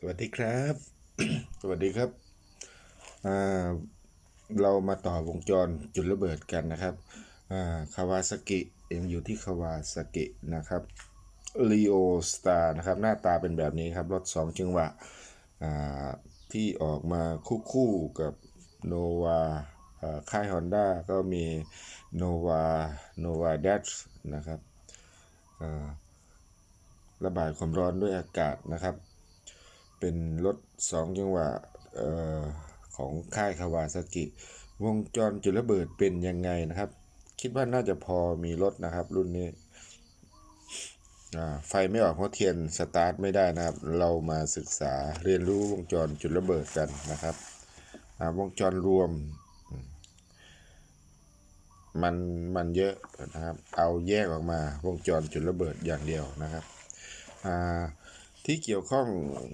สวัสดีครับ สวัสดีครับเรามาต่อวงจรจุดระเบิดกันนะครับคาวาซากิยังอยู่ที่คาวาซากินะครับลีโอสตาร์นะครับ หน้าตาเป็นแบบนี้ครับ รถ 2 จังหวะที่ออกมาคู่คู่กับโนวาค่าย Honda ก็มีโนวาโนวา d a s นะครับระบายความร้อนด้วยอากาศนะครับ เป็นรถสองจังหวะเอ่อของค่ายคาวาซากิ วงจรจุดระเบิดเป็นยังไงนะครับ คิดว่าน่าจะพอมีรถนะครับ รุ่นนี้อ่าไฟไม่ออกเพราะเทียนสตาร์ทไม่ได้นะครับ เรามาศึกษาเรียนรู้วงจรจุดระเบิดกันนะครับอ่าวงจรรวม มันมันเยอะนะครับ เอาแยกออกมาวงจรจุดระเบิดอย่างเดียวนะครับอ่า ที่เกี่ยวข้อง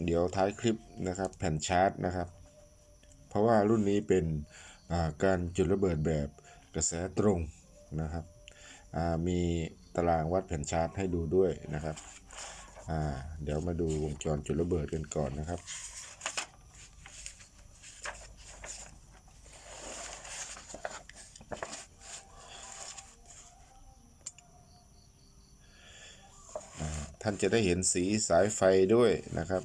เดี๋ยวท้ายคลิปนะครับแผ่นชาร์จนะครับ เพราะว่ารุ่นนี้เป็นการจุดระเบิดแบบกระแสตรงนะครับมีตารางวัดแผ่นชาร์จให้ดูด้วยนะครับเดี๋ยวมาดูวงจรจุดระเบิดกันก่อนนะครับ ท่านจะได้เห็นสีสายไฟด้วยนะครับ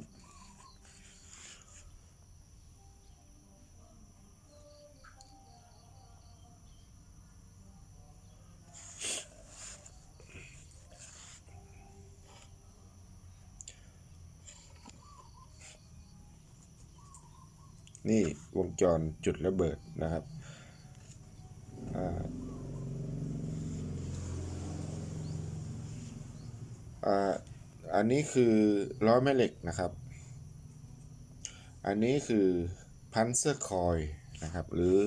นี่วงจรจุดระเบิดนะครับอ่า อ่าอันนี้คือล้อแม่เหล็กนะครับ อันนี้คือพันเซอร์คอยนะครับ หรือ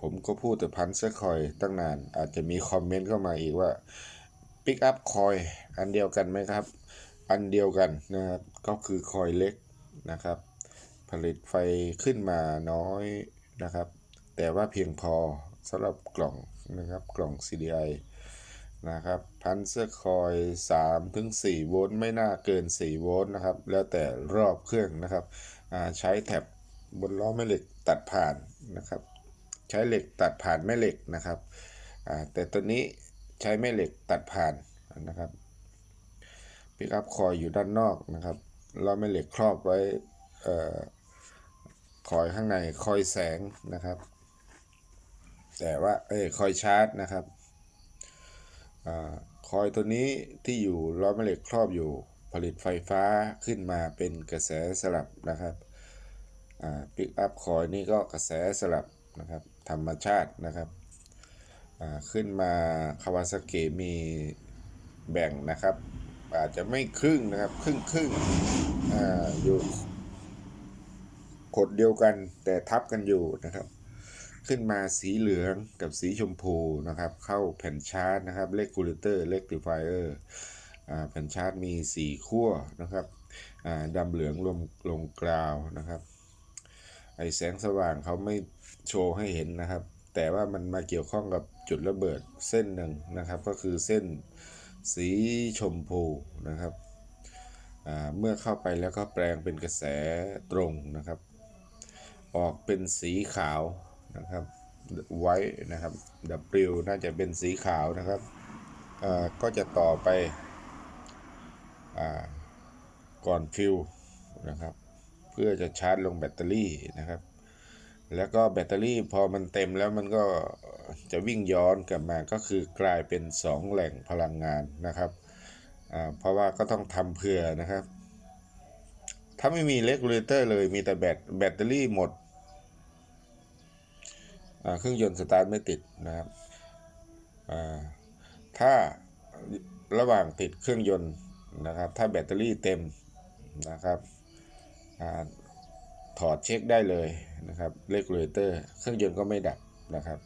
ผมก็พูดแต่พันเซอร์คอยตั้งนาน อาจจะมีคอมเมนต์เข้ามาอีกว่าปิกอัพคอยอันเดียวกันไหมครับ อันเดียวกันนะครับ ก็คือคอยเล็กนะครับ ผลิตไฟขึ้นมาน้อยนะครับ แต่ว่าเพียงพอสำหรับกล่องนะครับกล่อง CDI นะครับ พันเซอร์คอย3ถึง4โวลต์ไม่น่าเกิน 4 โวลต์นะครับ แล้วแต่รอบเครื่องนะครับ ใช้แถบบนล้อแม่เหล็กตัดผ่านนะครับ ใช้เหล็กตัดผ่านแม่เหล็กนะครับแต่ตัวนี้ใช้แม่เหล็กตัดผ่านนะครับปิกอัพคอยอยู่ด้านนอกนะครับล้อแม่เหล็กครอบไว้คอยข้างในคอยแสงนะครับ แต่ว่าเอ้ยคอยชาร์จนะครับ คอยตัวนี้ที่อยู่ล้อแม่เหล็กครอบอยู่ผลิตไฟฟ้าขึ้นมาเป็นกระแสสลับนะครับปิกอัพคอยนี่ก็กระแสสลับนะครับธรรมชาตินะครับขึ้นมาคาวาซากิมีแบ่งนะครับ อาจจะไม่ครึ่งนะครับ ครึ่งครึ่งออยู่ขดเดียวกันแต่ทับกันอยู่นะครับ ขึ้นมาสีเหลืองกับสีชมพูนะครับ เข้าแผ่นชาร์จนะครับเลกูเลเตอร์เลกติฟายเออร์แผ่นชาร์จมีสีขั้วนะครับดำเหลืองลงลงกราวนะครับ ไอแสงสว่างเขาไม่โชว์ให้เห็นนะครับ แต่ว่ามันมาเกี่ยวข้องกับจุดระเบิดเส้นหนึ่งนะครับ ก็คือเส้นสีชมพูนะครับเมื่อเข้าไปแล้วก็แปลงเป็นกระแสตรงนะครับ ออกเป็นสีขาว นะครับไว้นะครับ W น่าจะเป็นสีขาวนะครับก็จะต่อไปอก่อนฟิลนะครับ เพื่อจะชาร์จลงแบตเตอรี่นะครับ แล้วก็แบตเตอรี่พอมันเต็มแล้วมันก็จะวิ่งย้อนกลับมาก็คือกลายเป็น 2 แหล่งพลังงานนะครับเพราะว่าก็ต้องทำเผื่อนะครับ ถ้าไม่มีเลกูเลเตอร์เลยมีแต่แบตแบตเตอรี่หมด เครื่องยนต์สตาร์ทไม่ติดนะครับถ้าระหว่างติดเครื่องยนต์นะครับ ถ้าแบตเตอรี่เต็มนะครับอถอดเช็คได้เลยนะครับเลกูเลเตอร์เครื่องยนต์ก็ไม่ดับนะครับ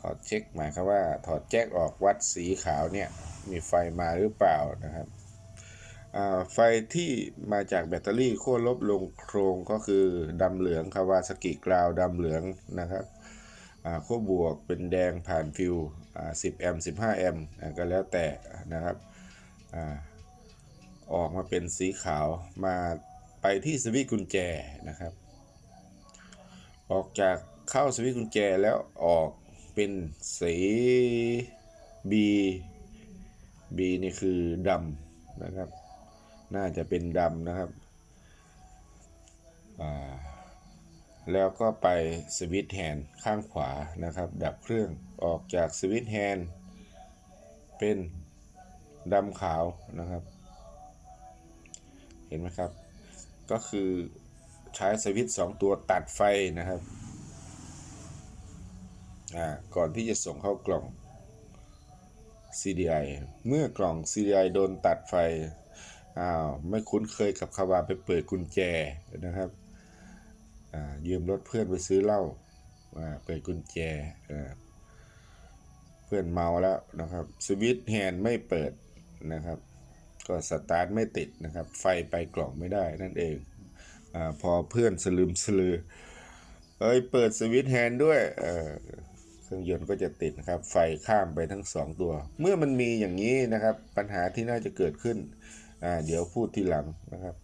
ถอดเช็คหมายความว่า ถอดแจ็คออกวัดสีขาวเนี่ย มีไฟมาหรือเปล่านะครับไฟที่มาจากแบตเตอรี่ขั้วลบลงโครงก็คือดำเหลืองคาวาสกิกราวดำเหลืองนะครับ ขั้วบวกเป็นแดงผ่านฟิว10 แอมป์15 แอมป์ก็แล้วแต่นะครับอออกมาเป็นสีขาวมาไปที่สวิตช์กุญแจนะครับ ออกจากเข้าสวิตช์กุญแจแล้วออกเป็นสี B B นี่คือดำนะครับ น่าจะเป็นดำนะครับอ่า แล้วก็ไปสวิตช์แฮนด์ข้างขวานะครับ ดับเครื่องออกจากสวิตช์แฮนด์เป็นดำขาวนะครับ เห็นไหมครับ ก็คือใช้สวิตช์สองตัวตัดไฟนะครับก่อนที่จะส่งเข้ากล่อง CDI เมื่อกล่อง CDI โดนตัดไฟอ้าวไม่คุ้นเคยกับคำว่าไปเปิดกุญแจนะครับ ยืมรถเพื่อนไปซื้อเหล้าเปิดกุญแจเพื่อนเมาแล้วนะครับ สวิตช์แฮนด์ไม่เปิดนะครับ ก็สตาร์ทไม่ติดนะครับ ไฟไปกล่องไม่ได้นั่นเองอพอเพื่อนสลืมสลือเอ้ยเปิดสวิตช์แฮนด์ด้วยเครื่องยนต์ก็จะติดนะครับ ไฟข้ามไปทั้งสองตัว เมื่อมันมีอย่างนี้นะครับ ปัญหาที่น่าจะเกิดขึ้น เดี๋ยวพูดทีหลังนะครับ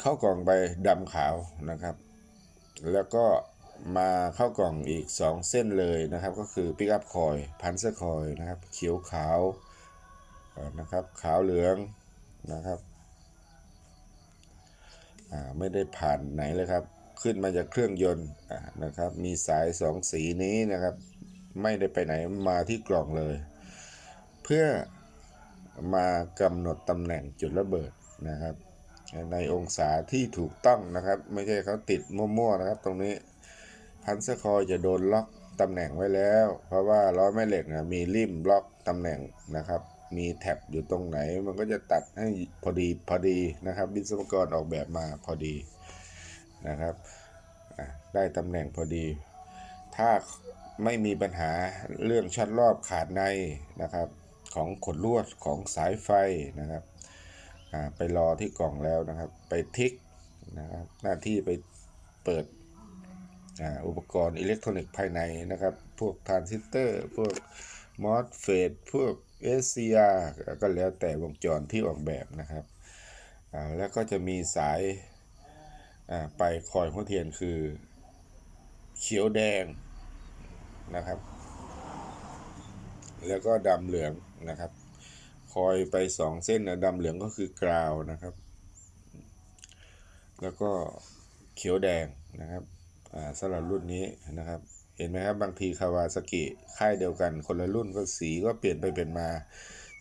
เข้ากล่องไปดำขาวนะครับ แล้วก็มาเข้ากล่องอีก 2 เส้นเลยนะครับ ก็คือปิกอัพคอยพันเซอร์คอยนะครับเขียวขาวนะครับขาวเหลืองนะครับไม่ได้ผ่านไหนเลยครับ ขึ้นมาจากเครื่องยนต์นะครับ มีสายสองสีนี้นะครับ ไม่ได้ไปไหนมาที่กล่องเลย เพื่อมากำหนดตำแหน่งจุดระเบิดนะครับ ในองศาที่ถูกต้องนะครับ ไม่ใช่เขาติดมั่วๆนะครับ ตรงนี้พันสคอยจะโดนล็อกตำแหน่งไว้แล้ว เพราะว่าล้อแม่เหล็กนะมีริมล็อกตำแหน่งนะครับ มีแท็บอยู่ตรงไหน มันก็จะตัดให้พอดีพอดีนะครับ วิศวกรออกแบบมาพอดีนะครับได้ตำแหน่งพอดี ถ้าไม่มีปัญหาเรื่องช็อตรอบขาดในนะครับ ของขดลวดของสายไฟนะครับ ไปรอที่กล่องแล้วนะครับ ไปทิกนะครับหน้าที่ไปเปิดอ,อุปกรณ์อิเล็กทรอนิกส์ภายในนะครับ พวกทรานซิสเตอร์ พวกมอสเฟดพวก SCR ก็แล้วแต่วงจรที่ออกแบบนะครับ แล้วก็จะมีสายไปคอยหัวเทียนคือเขียวแดงนะครับ แล้วก็ดำเหลืองนะครับ คอยไปสองเส้นนะดำเหลืองก็คือกราวนะครับ แล้วก็เขียวแดงนะครับอ่าสำหรับรุ่นนี้นะครับ เห็นไหมครับบางทีคาวาซากิค่ายเดียวกัน คนละรุ่นก็สีก็เปลี่ยนไปเปลี่ยนมา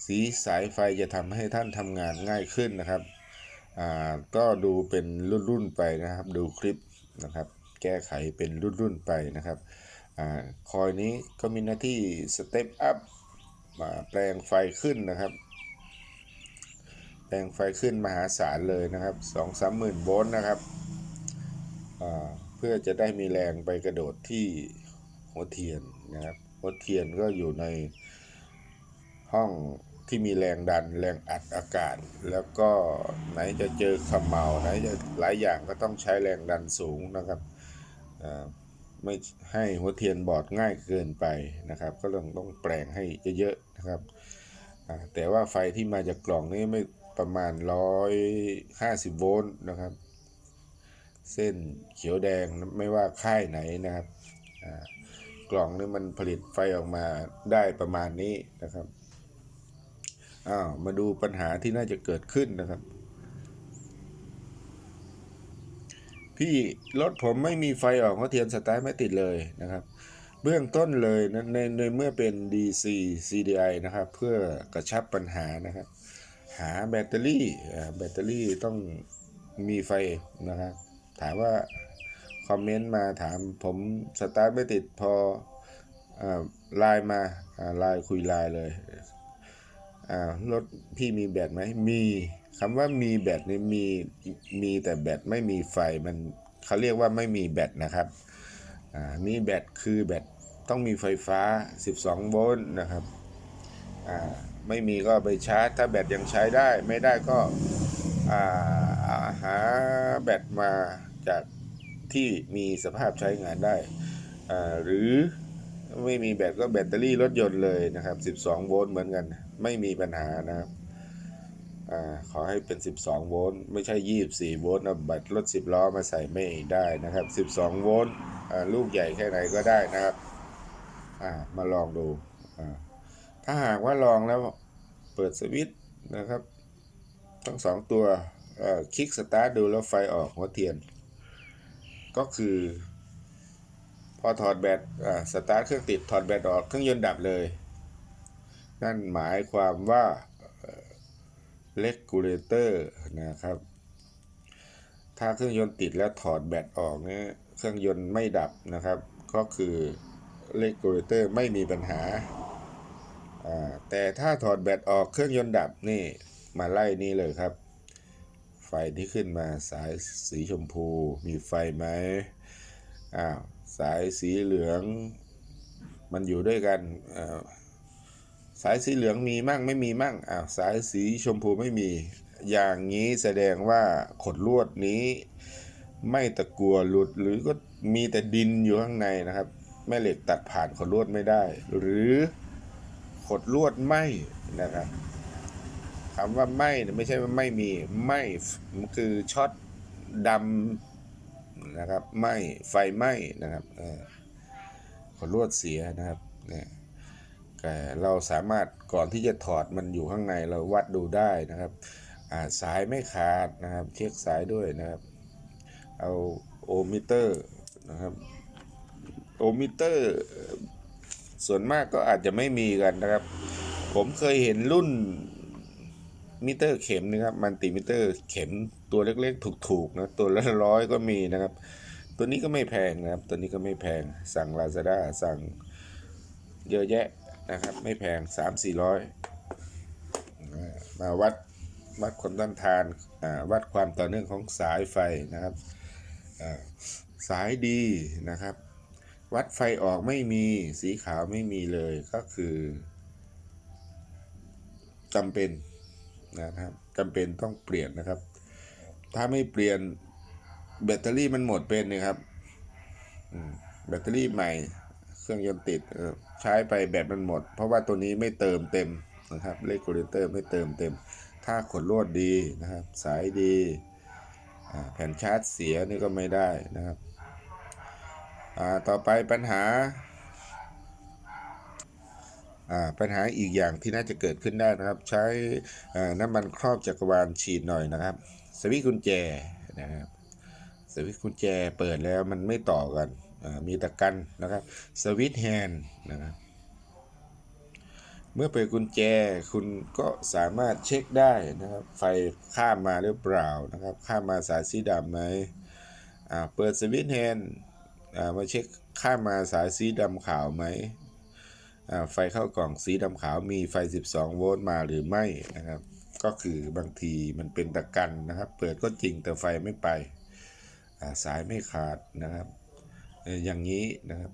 สีสายไฟจะทำให้ท่านทำงานง่ายขึ้นนะครับอ่าก็ดูเป็นรุ่นๆไปนะครับ ดูคลิปนะครับ แก้ไขเป็นรุ่นๆไปนะครับอ่าคอยนี้ก็มีหน้าที่สเต็ปอัพ มาแปลงไฟขึ้นนะครับ แปลงไฟขึ้นมหาศาลเลยนะครับสองสามหมื่นโวลต์นะครับเพื่อจะได้มีแรงไปกระโดดที่หัวเทียนนะครับหัวเทียนก็อยู่ในห้องที่มีแรงดันแรงอัดอากาศ แล้วก็ไหนจะเจอขมเหลาไหนจะหลายอย่างก็ต้องใช้แรงดันสูงนะครับไม่ให้หัวเทียนบอดง่ายเกินไปนะครับ ก็ต้องต้องแปลงให้เยอะๆ นะครับแต่ว่าไฟที่มาจากกล่องนี้ไม่ประมาณ 150 โวลต์นะครับ เส้นเขียวแดงไม่ว่าค่ายไหนนะครับกล่องนี้มันผลิตไฟออกมาได้ประมาณนี้นะครับอ้าวมาดูปัญหาที่น่าจะเกิดขึ้นนะครับ พี่รถผมไม่มีไฟออกหัวเทียนสตาร์ทไม่ติดเลยนะครับ เบื้องต้นเลยนะในในเมื่อเป็น DC CDI นะครับ เพื่อกระชับปัญหานะครับ หาแบตเตอรี่แบตเตอรี่ต้องมีไฟนะครับ ถามว่าคอมเมนต์มาถามผมสตาร์ทไม่ติดพออาไลน์มาอ่าไลน์คุยไลน์เลยรถพี่มีแบตไหมมีคำว่ามีแบตนี่มีมีแต่แบตไม่มีไฟมันเขาเรียกว่าไม่มีแบตนะครับ อ่ามีแบตคือแบตต้องมีไฟฟ้า 12 โวลต์นะครับอ่าไม่มีก็ไปชาร์จ ถ้าแบตยังใช้ได้ไม่ได้ก็อ่าหาแบตมาจากที่มีสภาพใช้งานได้อ่าหรือไม่มีแบตก็แบตเตอรี่รถยนต์เลยนะครับ 12 โวลต์เหมือนกัน ไม่มีปัญหานะครับ อ่าขอให้เป็น 12 โวลต์ไม่ใช่ 24 โวลต์เอาแบตรถ 10 ล้อมาใส่ไม่ได้นะครับ 12 โวลต์อ่าลูกใหญ่แค่ไหนก็ได้นะครับอ่ามาลองดูอ่าถ้าหากว่าลองแล้วเปิดสวิตช์นะครับทั้งสองตัวคลิกสตาร์ทดูแล้วไฟออกหัวเทียน ก็คือ พอถอดแบตสตาร์ทเครื่องติดถอดแบตออกเครื่องยนต์ดับเลย นั่นหมายความว่า เลกูเลเตอร์นะครับ ถ้าเครื่องยนต์ติดแล้วถอดแบตออกเนี่ยเครื่องยนต์ไม่ดับนะครับ ก็คือเลกูเลเตอร์ไม่มีปัญหา แต่ถ้าถอดแบตออกเครื่องยนต์ดับนี่มาไล่นี่เลยครับ ไฟที่ขึ้นมาสายสีชมพูมีไฟไหมอ้าวสายสีเหลืองมันอยู่ด้วยกันอ สายสีเหลืองมีมั่งไม่มีมั่งอ้าวสายสีชมพูไม่มี อย่างนี้แสดงว่าขดลวดนี้ไม่ตะกัวหลุดหรือก็มีแต่ดินอยู่ข้างในนะครับ แม่เหล็กตัดผ่านขดลวดไม่ได้ หรือขดลวดไหมนะครับคำว่าไหม้เนี่ยไม่ใช่ว่าไม่มีไหม้มันคือช็อตดำนะครับไหมไฟไหม้นะครับขนลวดเสียนะครับเนี่ย เราสามารถก่อนที่จะถอดมันอยู่ข้างในเราวัดดูได้นะครับสายไม่ขาดนะครับ เช็คสายด้วยนะครับ เอาโอมิเตอร์นะครับโอมิเตอร์ ส่วนมากก็อาจจะไม่มีกันนะครับ ผมเคยเห็นรุ่นมิเตอร์เข็มนะครับมันติมิเตอร์เข็มตัวเล็กๆ ถูกๆนะตัวละร้อยก็มีนะครับ ตัวนี้ก็ไม่แพงนะครับ ตัวนี้ก็ไม่แพงสั่ง Lazada สั่งเยอะแยะ นะครับ ไม่แพง3 4 0 0มาวัดวัดความต้านทานอ่าวัดความต่อเนื่องของสายไฟนะครับสายดีนะครับ วัดไฟออกไม่มีสีขาวไม่มีเลยก็คือจำเป็นนะครับจำเป็นต้องเปลี่ยนนะครับ ถ้าไม่เปลี่ยนแบตเตอรี่มันหมดเป็นนะครับแบตเตอรี่ใหม่ เครื่องยนต์ติดใช้ไปแบตมันหมด เพราะว่าตัวนี้ไม่เติมเต็มนะครับเลกูเลเตอร์ไม่เติมเต็ม ถ้าขดลวดดีนะครับ สายดีแผ่นชาร์จเสียนี่ก็ไม่ได้นะครับต่อไปปัญหาปัญหาอีกอย่างที่น่าจะเกิดขึ้นได้นะครับ ใช้น้ำมันครอบจักรวาลฉีดหน่อยนะครับ สวิตช์กุญแจนะครับสวิตช์กุญแจเปิดแล้วมันไม่ต่อกัน มีตะกันนะครับสวิตช์แฮนด์นะครับเมื่อเปิดกุญแจคุณก็สามารถเช็คได้นะครับ ไฟข้ามมาหรือเปล่านะครับ ข้ามมาสายสีดำไหมอ่าเปิดสวิตช์แฮนด์มาเช็คข้ามมาสายสีดำขาวไหมไฟเข้ากล่องสีดำขาวมีไฟ 12 โวลต์มาหรือไม่นะครับ ก็คือบางทีมันเป็นตะกันนะครับ เปิดก็จริงแต่ไฟไม่ไปสายไม่ขาดนะครับ อย่างนี้นะครับ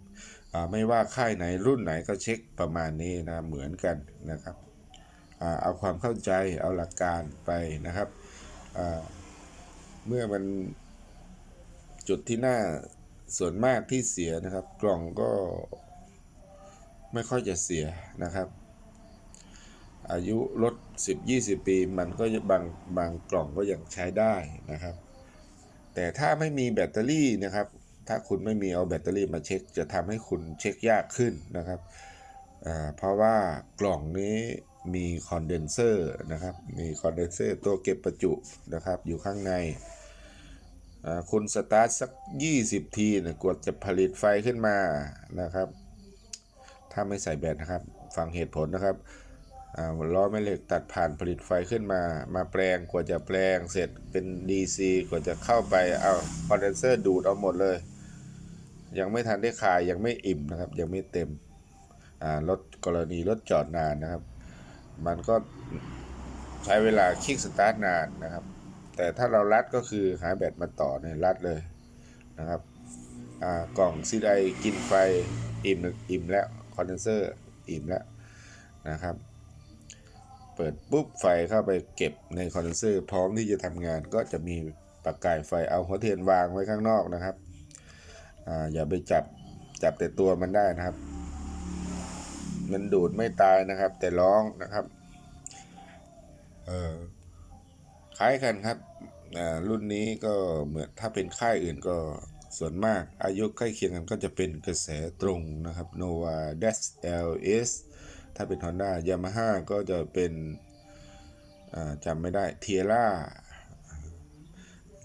ไม่ว่าค่ายไหนรุ่นไหนก็เช็คประมาณนี้นะเหมือนกันนะครับอเอาความเข้าใจเอาหลักการไปนะครับเมื่อมันจุดที่หน้าส่วนมากที่เสียนะครับ กล่องก็ไม่ค่อยจะเสียนะครับ อายุรถ10-20 ปี มันก็บางบางกล่องก็ยังใช้ได้นะครับ แต่ถ้าไม่มีแบตเตอรี่นะครับ ถ้าคุณไม่มีเอาแบตเตอรี่มาเช็ค จะทำให้คุณเช็คยากขึ้นนะครับ เพราะว่ากล่องนี้มีคอนเดนเซอร์นะครับ มีคอนเดนเซอร์ตัวเก็บประจุนะครับ อยู่ข้างใน คุณสตาร์ทสัก 20 ทีนี่ยกว่าจะผลิตไฟขึ้นมานะครับ ถ้าไม่ใส่แบตนะครับ ฟังเหตุผลนะครับล้อแม่เหล็กตัดผ่านผลิตไฟขึ้นมา มาแปลงกว่าจะแปลงเสร็จเป็น DC กว่าจะเข้าไป เอาคอนเดนเซอร์ดูดเอาหมดเลย ยังไม่ทันได้คายยังไม่อิ่มนะครับ ยังไม่เต็มรถกรณีรถจอดนานนะครับ มันก็ใช้เวลาคลิกสตาร์ทนานนะครับ แต่ถ้าเรารัดก็คือหาแบตมาต่อเนี่ยรัดเลยนะครับกล่องซีไดกินไฟอิ่มอิ่มแล้วคอนเดนเซอร์อิ่มแล้วนะครับ เปิดปุ๊บไฟเข้าไปเก็บในคอนเดนเซอร์พร้อมที่จะทำงานก็จะมีประกายไฟเอาหัวเทียนวางไว้ข้างนอกนะครับ อ่าอย่าไปจับจับแต่ตัวมันได้นะครับ มันดูดไม่ตายนะครับ แต่ร้องนะครับเออคล้ายกันครับอ่ารุ่นนี้ก็เหมือนถ้าเป็นค่ายอื่นก็ส่วนมากอายุใกล้เคียงกันก็จะเป็นกระแสตรงนะครับ Nova Dash LS ถ้าเป็น Honda Yamaha ก็จะเป็นจำไม่ได้เทียร่า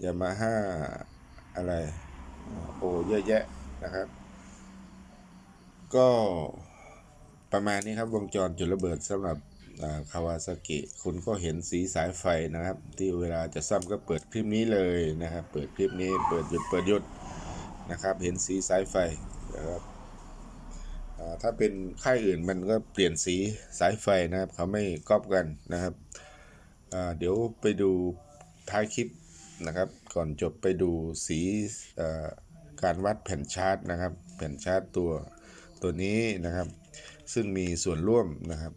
ยามาฮ่าอะไร โอ้เยอะแยะนะครับ ก็ประมาณนี้ครับวงจรจุดระเบิดสำหรับคาวาซากิคุณก็เห็นสีสายไฟนะครับ ที่เวลาจะซ่อมก็เปิดคลิปนี้เลยนะครับ เปิดคลิปนี้เปิดหยุดเปิดหยุดนะครับ เห็นสีสายไฟนะครับถ้าเป็นค่ายอื่นมันก็เปลี่ยนสีสายไฟนะครับ เขาไม่ก๊อปกันนะครับ เดี๋ยวไปดูท้ายคลิป นะครับ ก่อนจบไปดูสีการวัดแผ่นชาร์จนะครับ แผ่นชาร์จตัวตัวนี้นะครับ ซึ่งมีส่วนร่วมนะครับ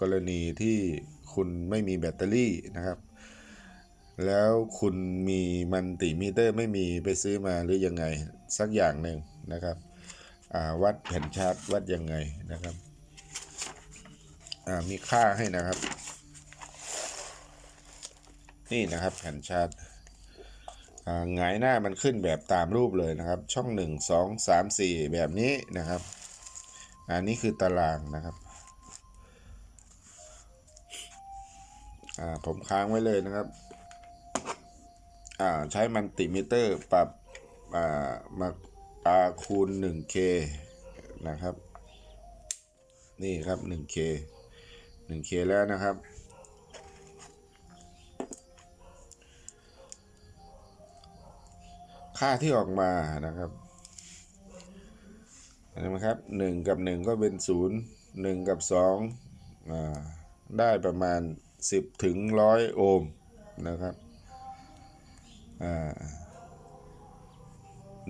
กรณีที่คุณไม่มีแบตเตอรี่นะครับ แล้วคุณมีมันติมิเตอร์ไม่มีไปซื้อมาหรือยังไงสักอย่างหนึ่งนะครับวัดแผ่นชาร์จวัดยังไงนะครับมีค่าให้นะครับ นี่นะครับแผ่นชาร์จ หงายหน้ามันขึ้นแบบตามรูปเลยนะครับ ช่อง 1 2 3 4 แบบนี้นะครับ อันนี้คือตารางนะครับผมค้างไว้เลยนะครับใช้มันติมิเตอร์ปรับมาอาคูณ 1K นะครับ นี่ครับ 1K 1K แล้วนะครับ ค่าที่ออกมานะครับเห็นไหมครับหนึ่งกับหนึ่งก็เป็นศูนย์หนึ่งกับสองได้ประมาณสิบถึงร้อยโอห์มนะครับ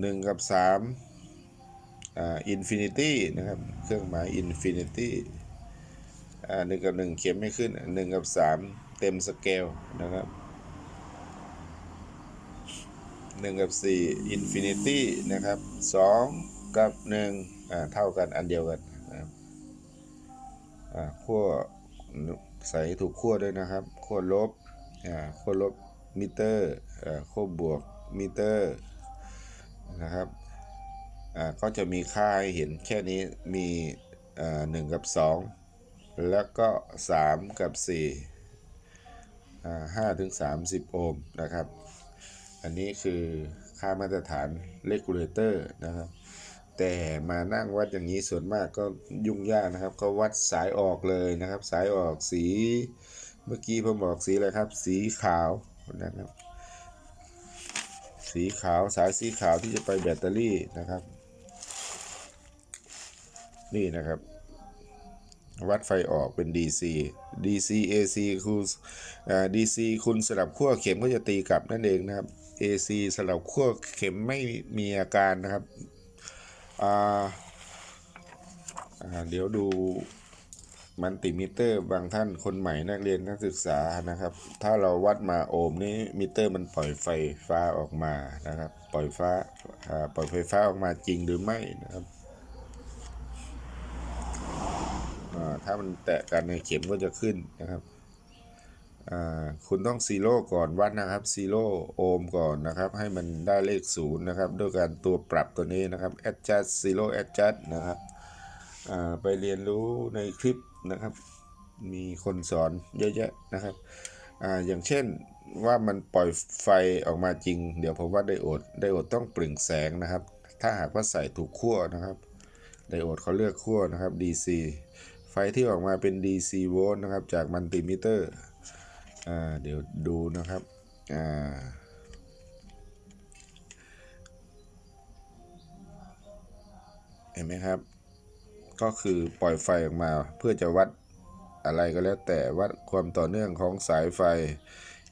หนึ่งกับสามอินฟินิตี้นะครับ เครื่องหมายอินฟินิตี้หนึ่งกับหนึ่งเขียนไม่ขึ้นหนึ่งกับสามเต็มสเกลนะครับ หนึ่งกับสี่อินฟินิตี้นะครับสองกับหนึ่งอ่าเท่ากันอันเดียวกันนะครับอ่าขั้วใส่ถูกขั้วด้วยนะครับขั้วลบอ่าขั้วลบมิเตอร์อ่าขั้วบวกมิเตอร์นะครับอ่าก็จะมีค่าให้เห็นแค่นี้มีอ่าหนึ่งกับสองแล้วก็สามกับสี่อ่าห้าถึงสามสิบโอห์มนะครับ อันนี้คือค่ามาตรฐาน regulator นะครับ แต่มานั่งวัดอย่างนี้ส่วนมากก็ยุ่งยากนะครับ ก็วัดสายออกเลยนะครับ สายออกสีเมื่อกี้ผมบอกสีอะไรครับ สีขาวนะครับ สีขาวสายสีขาวที่จะไปแบตเตอรี่นะครับ นี่นะครับ วัดไฟออกเป็น DC DC AC คือ DC คุณสลับขั้วเข็มก็จะตีกลับนั่นเองนะครับ AC สลับขั้วเข็มไม่มีอาการนะครับเดี๋ยวดูมันติมิเตอร์บางท่านคนใหม่นักเรียนนักศึกษานะครับ ถ้าเราวัดมาโอห์มนี้มิเตอร์มันปล่อยไฟฟ้าออกมานะครับ ปล่อยฟ้าปล่อยไฟฟ้าออกมาจริงหรือไม่นะครับถ้ามันแตะกันในเข็มก็จะขึ้นนะครับ คุณต้องซีโร่ก่อนวัดนะครับซีโร่โอห์มก่อนนะครับ ให้มันได้เลขศูนย์นะครับด้วยการตัวปรับตัวนี้นะครับ adjust zero adjust นะครับไปเรียนรู้ในคลิปนะครับ มีคนสอนเยอะแยะนะครับออย่างเช่นว่ามันปล่อยไฟออกมาจริง เดี๋ยวผมว่าไดโอดไดโอดต้องเปล่งแสงนะครับ ถ้าหากว่าใส่ถูกขั้วนะครับไดโอดเขาเลือกขั้วนะครับ DC ไฟที่ออกมาเป็น DC โวลต์นะครับจากมัลติมิเตอร์ อ่าเดี๋ยวดูนะครับอ่าเห็นไหมครับ ก็คือปล่อยไฟออกมาเพื่อจะวัดอะไรก็แล้วแต่วัดความต่อเนื่องของสายไฟ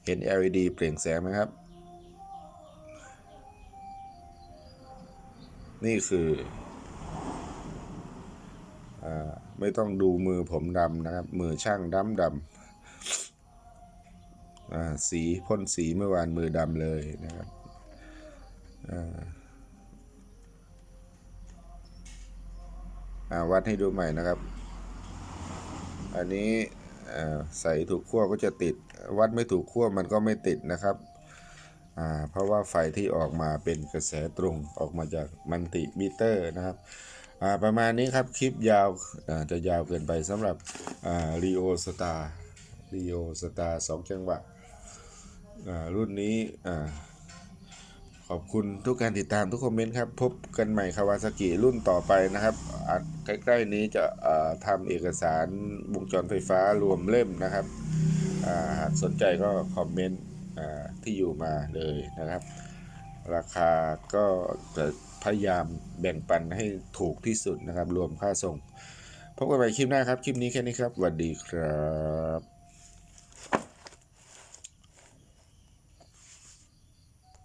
เห็น LED เปล่งแสงไหมครับ นี่คืออไม่ต้องดูมือผมดำนะครับ มือช่างดำดำ สีพ่นสีเมื่อวานมือดำเลยนะครับอ่าวัดให้ดูใหม่นะครับ อันนี้อ่าใส่ถูกขั้วก็จะติด วัดไม่ถูกขั้วมันก็ไม่ติดนะครับอ่าเพราะว่าไฟที่ออกมาเป็นกระแสตรงออกมาจากมัลติมิเตอร์นะครับอ่าประมาณนี้ครับคลิปยาวาจะยาวเกินไปสำหรับอ่ารีโอสตาร์รีโอสตาร์สองจังหวะ รุ่นนี้ขอบคุณทุกการติดตามทุกคอมเมนต์ครับ พบกันใหม่คาวาซากิรุ่นต่อไปนะครับอะใกล้ ๆ นี้จะทำเอกสารวงจรไฟฟ้ารวมเล่มนะครับหากสนใจก็คอมเมนต์ที่อยู่มาเลยนะครับ ราคาก็จะพยายามแบ่งปันให้ถูกที่สุดนะครับ รวมค่าส่ง พบกันใหม่คลิปหน้าครับ คลิปนี้แค่นี้ครับสวัสดีครับ